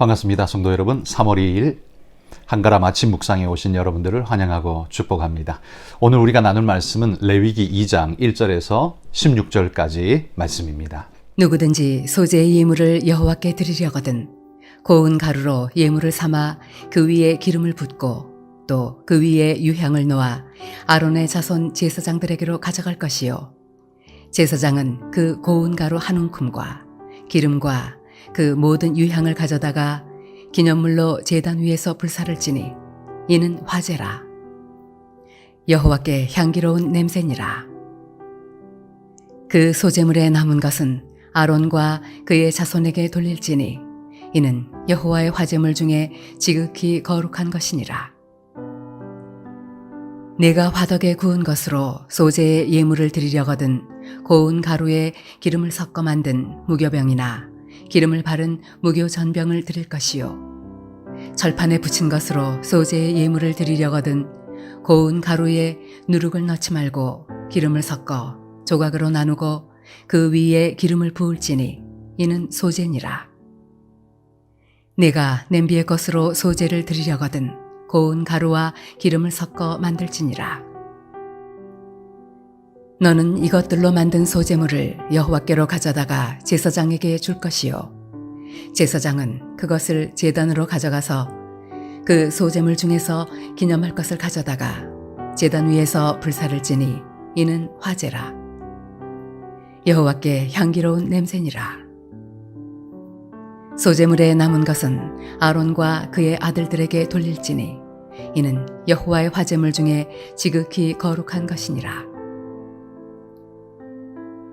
반갑습니다. 성도 여러분. 3월 2일 한가람 아침 묵상에 오신 여러분들을 환영하고 축복합니다. 오늘 우리가 나눌 말씀은 레위기 2장 1절에서 16절까지 말씀입니다. 누구든지 소재의 예물을 여호와께 드리려거든 고운 가루로 예물을 삼아 그 위에 기름을 붓고 또 그 위에 유향을 놓아 아론의 자손 제사장들에게로 가져갈 것이요 제사장은 그 고운 가루 한 움큼과 기름과 그 모든 유향을 가져다가 기념물로 제단 위에서 불사를 지니 이는 화제라 여호와께 향기로운 냄새니라 그 소재물에 남은 것은 아론과 그의 자손에게 돌릴지니 이는 여호와의 화제물 중에 지극히 거룩한 것이니라. 내가 화덕에 구운 것으로 소재의 예물을 드리려거든 고운 가루에 기름을 섞어 만든 무교병이나 기름을 바른 무교 전병을 드릴 것이요 철판에 붙인 것으로 소재의 예물을 드리려거든 고운 가루에 누룩을 넣지 말고 기름을 섞어 조각으로 나누고 그 위에 기름을 부을지니 이는 소재니라. 내가 냄비의 것으로 소재를 드리려거든 고운 가루와 기름을 섞어 만들지니라. 너는 이것들로 만든 소재물을 여호와께로 가져다가 제사장에게 줄 것이요. 제사장은 그것을 제단으로 가져가서 그 소재물 중에서 기념할 것을 가져다가 제단 위에서 불사를 지니 이는 화제라. 여호와께 향기로운 냄새니라. 소재물에 남은 것은 아론과 그의 아들들에게 돌릴지니 이는 여호와의 화재물 중에 지극히 거룩한 것이니라.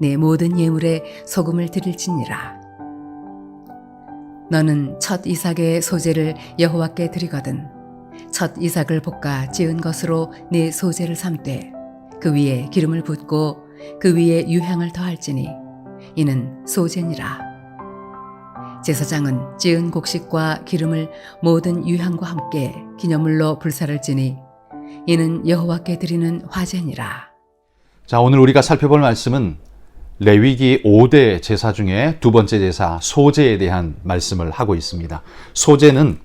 내 모든 예물에 소금을 드릴지니라. 너는 첫 이삭의 소재를 여호와께 드리거든 첫 이삭을 볶아 지은 것으로 내 소재를 삼되 그 위에 기름을 붓고 그 위에 유향을 더할지니 이는 소재니라. 제사장은 지은 곡식과 기름을 모든 유향과 함께 기념물로 불사를 지니 이는 여호와께 드리는 화제니라. 자, 오늘 우리가 살펴볼 말씀은 레위기 5대 제사 중에 두 번째 제사 소제에 대한 말씀을 하고 있습니다. 소제는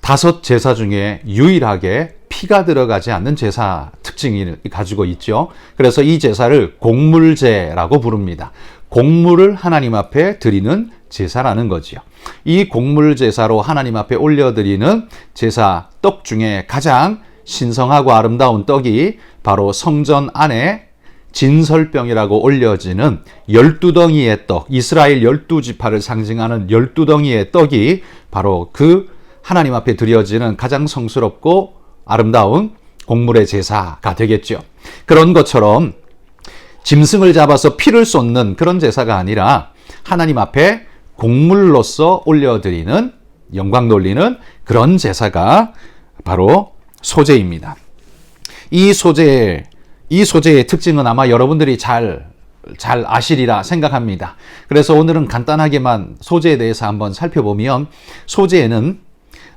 다섯 제사 중에 유일하게 피가 들어가지 않는 제사 특징을 가지고 있죠. 그래서 이 제사를 곡물제라고 부릅니다. 곡물을 하나님 앞에 드리는 제사라는 거지요. 이 곡물 제사로 하나님 앞에 올려드리는 제사 떡 중에 가장 신성하고 아름다운 떡이 바로 성전 안에 진설병이라고 올려지는 열두 덩이의 떡, 이스라엘 열두 지파를 상징하는 열두 덩이의 떡이 바로 그 하나님 앞에 드려지는 가장 성스럽고 아름다운 곡물의 제사가 되겠죠. 그런 것처럼 짐승을 잡아서 피를 쏟는 그런 제사가 아니라 하나님 앞에 곡물로서 올려드리는 영광 돌리는 그런 제사가 바로 소제입니다. 이 소제, 이 소제의 특징은 아마 여러분들이 잘, 잘 아시리라 생각합니다. 그래서 오늘은 간단하게만 소제에 대해서 한번 살펴보면 소제에는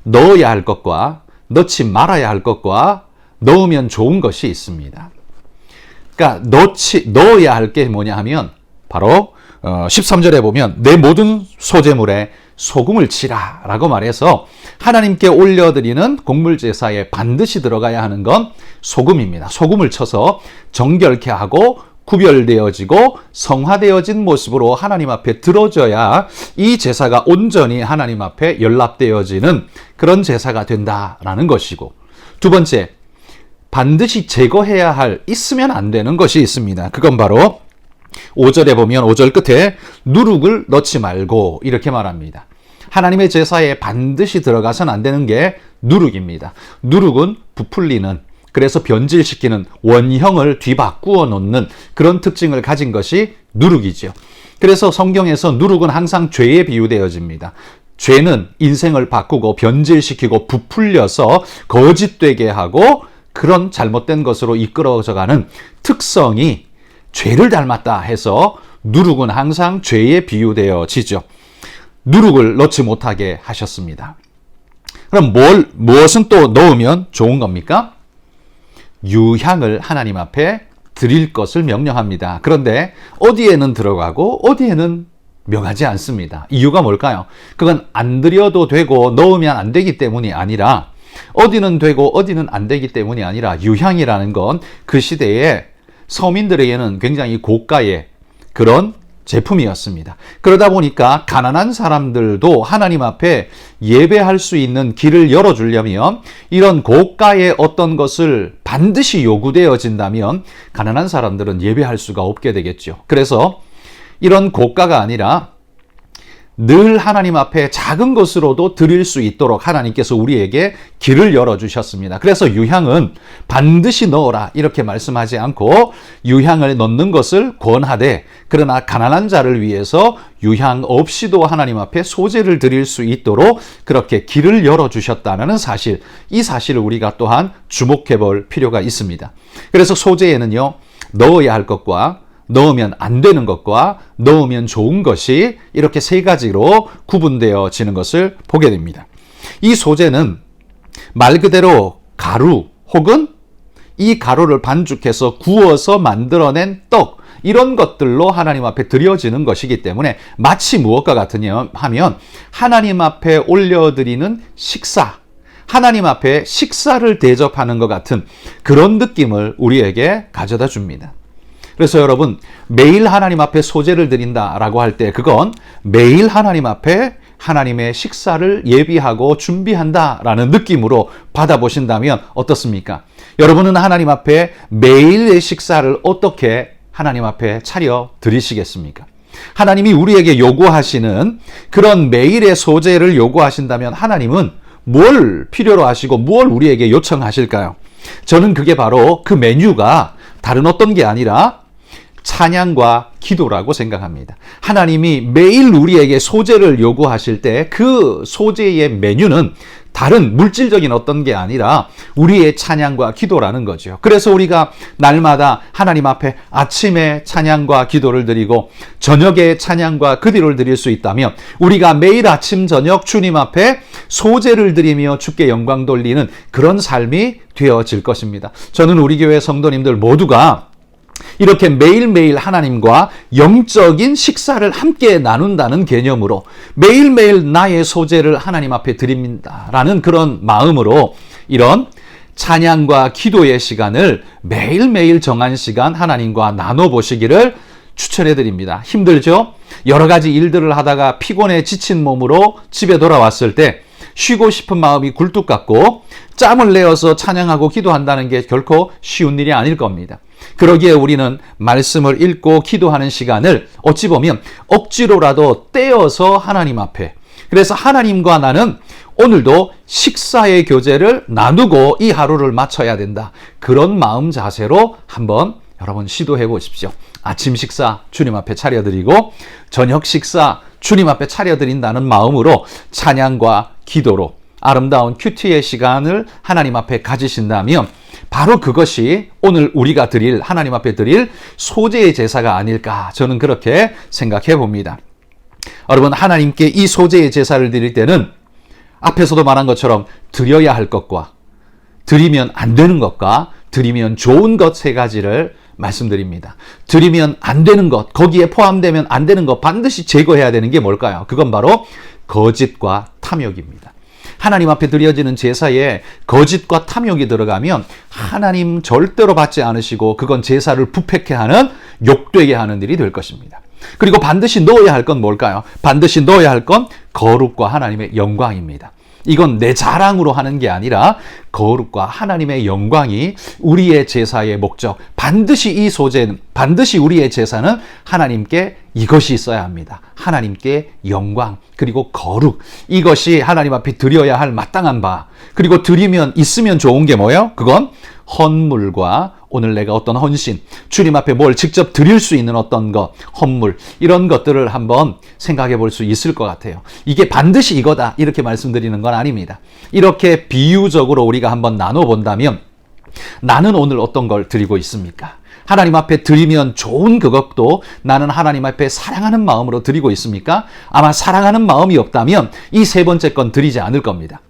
넣어야 할 것과 넣지 말아야 할 것과 넣으면 좋은 것이 있습니다. 그러니까 넣지, 넣어야 할 게 뭐냐 하면 바로 13절에 보면 내 모든 소재물에 소금을 치라 라고 말해서 하나님께 올려드리는 곡물 제사에 반드시 들어가야 하는 건 소금입니다. 소금을 쳐서 정결케 하고 구별되어지고 성화되어진 모습으로 하나님 앞에 들어져야 이 제사가 온전히 하나님 앞에 연락되어지는 그런 제사가 된다라는 것이고 두 번째 반드시 제거해야 할 있으면 안 되는 것이 있습니다. 그건 바로 5절에 보면 5절 끝에 누룩을 넣지 말고 이렇게 말합니다. 하나님의 제사에 반드시 들어가선 안 되는 게 누룩입니다. 누룩은 부풀리는 그래서 변질시키는 원형을 뒤바꾸어 놓는 그런 특징을 가진 것이 누룩이죠. 그래서 성경에서 누룩은 항상 죄에 비유되어집니다. 죄는 인생을 바꾸고 변질시키고 부풀려서 거짓되게 하고 그런 잘못된 것으로 이끌어져가는 특성이 죄를 닮았다 해서 누룩은 항상 죄에 비유되어지죠. 누룩을 넣지 못하게 하셨습니다. 그럼 뭘, 무엇은 또 넣으면 좋은 겁니까? 유향을 하나님 앞에 드릴 것을 명령합니다. 그런데 어디에는 들어가고 어디에는 명하지 않습니다. 이유가 뭘까요? 그건 안 드려도 되고 넣으면 안 되기 때문이 아니라 어디는 되고 어디는 안 되기 때문이 아니라 유향이라는 건 그 시대에 서민들에게는 굉장히 고가의 그런 제품이었습니다. 그러다 보니까 가난한 사람들도 하나님 앞에 예배할 수 있는 길을 열어주려면 이런 고가의 어떤 것을 반드시 요구되어진다면 가난한 사람들은 예배할 수가 없게 되겠죠. 그래서 이런 고가가 아니라 늘 하나님 앞에 작은 것으로도 드릴 수 있도록 하나님께서 우리에게 길을 열어주셨습니다. 그래서 유향은 반드시 넣어라 이렇게 말씀하지 않고 유향을 넣는 것을 권하되 그러나 가난한 자를 위해서 유향 없이도 하나님 앞에 소재를 드릴 수 있도록 그렇게 길을 열어주셨다는 사실 이 사실을 우리가 또한 주목해 볼 필요가 있습니다. 그래서 소재에는요 넣어야 할 것과 넣으면 안 되는 것과 넣으면 좋은 것이 이렇게 세 가지로 구분되어지는 것을 보게 됩니다. 이 소재는 말 그대로 가루 혹은 이 가루를 반죽해서 구워서 만들어낸 떡 이런 것들로 하나님 앞에 드려지는 것이기 때문에 마치 무엇과 같으냐 하면 하나님 앞에 올려드리는 식사 하나님 앞에 식사를 대접하는 것 같은 그런 느낌을 우리에게 가져다 줍니다. 그래서 여러분 매일 하나님 앞에 소재를 드린다라고 할 때 그건 매일 하나님 앞에 하나님의 식사를 예비하고 준비한다라는 느낌으로 받아보신다면 어떻습니까? 여러분은 하나님 앞에 매일의 식사를 어떻게 하나님 앞에 차려 드리시겠습니까? 하나님이 우리에게 요구하시는 그런 매일의 소재를 요구하신다면 하나님은 뭘 필요로 하시고 뭘 우리에게 요청하실까요? 저는 그게 바로 그 메뉴가 다른 어떤 게 아니라 찬양과 기도라고 생각합니다. 하나님이 매일 우리에게 소재를 요구하실 때 그 소재의 메뉴는 다른 물질적인 어떤 게 아니라 우리의 찬양과 기도라는 거죠. 그래서 우리가 날마다 하나님 앞에 아침에 찬양과 기도를 드리고 저녁에 찬양과 기도를 드릴 수 있다면 우리가 매일 아침 저녁 주님 앞에 소재를 드리며 주께 영광 돌리는 그런 삶이 되어질 것입니다. 저는 우리 교회 성도님들 모두가 이렇게 매일매일 하나님과 영적인 식사를 함께 나눈다는 개념으로 매일매일 나의 소재를 하나님 앞에 드립니다 라는 그런 마음으로 이런 찬양과 기도의 시간을 매일매일 정한 시간 하나님과 나눠보시기를 추천해 드립니다. 힘들죠? 여러 가지 일들을 하다가 피곤해 지친 몸으로 집에 돌아왔을 때 쉬고 싶은 마음이 굴뚝 같고 짬을 내어서 찬양하고 기도한다는 게 결코 쉬운 일이 아닐 겁니다. 그러기에 우리는 말씀을 읽고 기도하는 시간을 어찌 보면 억지로라도 떼어서 하나님 앞에 그래서 하나님과 나는 오늘도 식사의 교제를 나누고 이 하루를 마쳐야 된다. 그런 마음 자세로 한번 여러분 시도해 보십시오. 아침 식사 주님 앞에 차려드리고 저녁 식사 주님 앞에 차려드린다는 마음으로 찬양과 기도로 아름다운 큐티의 시간을 하나님 앞에 가지신다면 바로 그것이 오늘 우리가 드릴 하나님 앞에 드릴 소재의 제사가 아닐까 저는 그렇게 생각해 봅니다. 여러분 하나님께 이 소재의 제사를 드릴 때는 앞에서도 말한 것처럼 드려야 할 것과 드리면 안 되는 것과 드리면 좋은 것 세 가지를 말씀드립니다. 드리면 안 되는 것, 거기에 포함되면 안 되는 것 반드시 제거해야 되는 게 뭘까요? 그건 바로 거짓과 탐욕입니다. 하나님 앞에 드려지는 제사에 거짓과 탐욕이 들어가면 하나님 절대로 받지 않으시고 그건 제사를 부패케 하는 욕되게 하는 일이 될 것입니다. 그리고 반드시 넣어야 할 건 뭘까요? 반드시 넣어야 할 건 거룩과 하나님의 영광입니다. 이건 내 자랑으로 하는 게 아니라 거룩과 하나님의 영광이 우리의 제사의 목적. 반드시 이 소재는, 반드시 우리의 제사는 하나님께 이것이 있어야 합니다. 하나님께 영광, 그리고 거룩. 이것이 하나님 앞에 드려야 할 마땅한 바. 그리고 드리면, 있으면 좋은 게 뭐예요? 그건 헌물과 오늘 내가 어떤 헌신, 주님 앞에 뭘 직접 드릴 수 있는 어떤 것, 헌물, 이런 것들을 한번 생각해 볼 수 있을 것 같아요. 이게 반드시 이거다, 이렇게 말씀드리는 건 아닙니다. 이렇게 비유적으로 우리가 한번 나눠본다면, 나는 오늘 어떤 걸 드리고 있습니까? 하나님 앞에 드리면 좋은 그것도 나는 하나님 앞에 사랑하는 마음으로 드리고 있습니까? 아마 사랑하는 마음이 없다면 이 세 번째 건 드리지 않을 겁니다.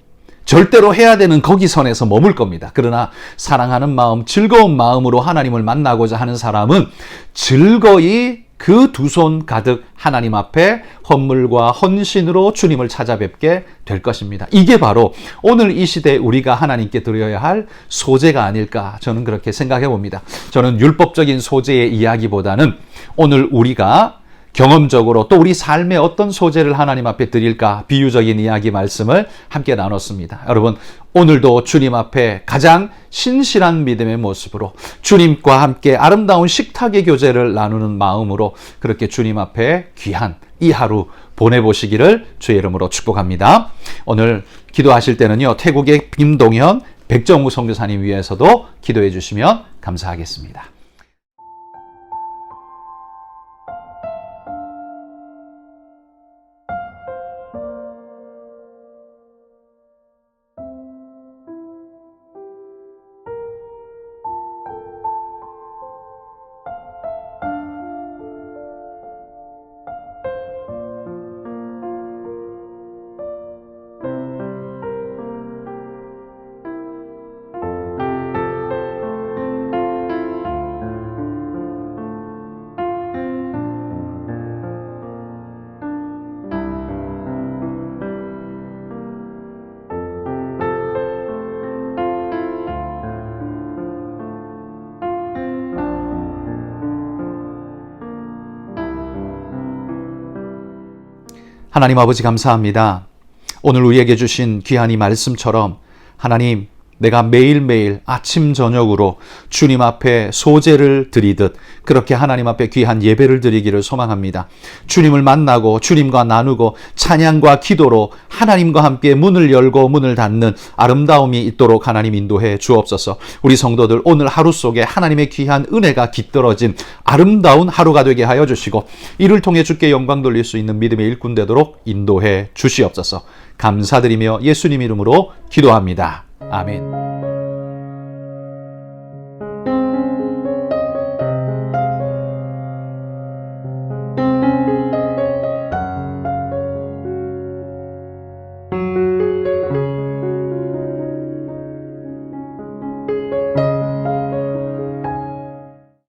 절대로 해야 되는 거기 선에서 머물 겁니다. 그러나 사랑하는 마음, 즐거운 마음으로 하나님을 만나고자 하는 사람은 즐거이 그 두 손 가득 하나님 앞에 헌물과 헌신으로 주님을 찾아뵙게 될 것입니다. 이게 바로 오늘 이 시대에 우리가 하나님께 드려야 할 소재가 아닐까 저는 그렇게 생각해 봅니다. 저는 율법적인 소재의 이야기보다는 오늘 우리가 경험적으로 또 우리 삶의 어떤 소재를 하나님 앞에 드릴까 비유적인 이야기 말씀을 함께 나눴습니다. 여러분, 오늘도 주님 앞에 가장 신실한 믿음의 모습으로 주님과 함께 아름다운 식탁의 교제를 나누는 마음으로 그렇게 주님 앞에 귀한 이 하루 보내보시기를 주의 이름으로 축복합니다. 오늘 기도하실 때는요, 태국의 김동현, 백정우 선교사님 위해서도 기도해 주시면 감사하겠습니다. 하나님 아버지 감사합니다. 오늘 우리에게 주신 귀한 이 말씀처럼 하나님 내가 매일매일 아침 저녁으로 주님 앞에 소재를 드리듯 그렇게 하나님 앞에 귀한 예배를 드리기를 소망합니다. 주님을 만나고 주님과 나누고 찬양과 기도로 하나님과 함께 문을 열고 문을 닫는 아름다움이 있도록 하나님 인도해 주옵소서. 우리 성도들 오늘 하루 속에 하나님의 귀한 은혜가 깃들어진 아름다운 하루가 되게 하여 주시고 이를 통해 주께 영광 돌릴 수 있는 믿음의 일꾼 되도록 인도해 주시옵소서. 감사드리며 예수님 이름으로 기도합니다. 아멘.